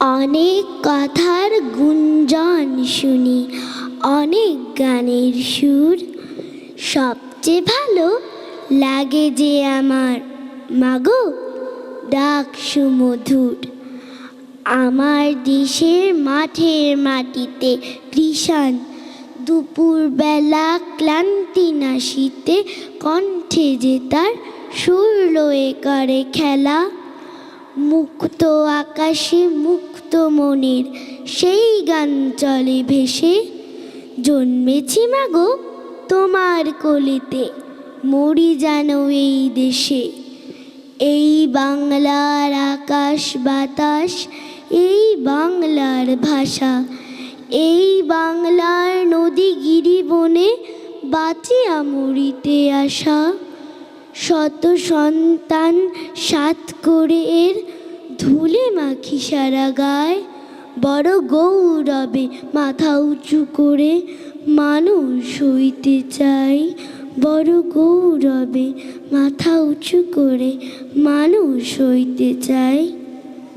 অনেক কথার গুঞ্জন শুনি, অনেক গানের সুর। সবচেয়ে ভালো লাগে যে আমার, মাগো ডাক সুমধুর আমার দেশের মাঠের মাটিতে কৃষাণ, দুপুরবেলা ক্লান্তি নাশিতে কণ্ঠে যে তার সুর লয়ে করে খেলা। মুক্ত আকাশে, মুক্ত মনের সেই গান চলে ভেসে। জন্মেছি মাগো তোমার কলিতে, মরি যেন এই দেশে। এই বাংলার আকাশ বাতাস, এই বাংলার ভাষা, এই বাংলার নদী গিরি বনে বাঁচিয়া মরিতে আসা শত সন্তান সাত করে এর ধুলে মাখি সারা গায়, বড় গৌরবে মাথা উঁচু করে মানুষ হইতে চাই। বড় গৌরবে মাথা উঁচু করে মানুষ হইতে চাই।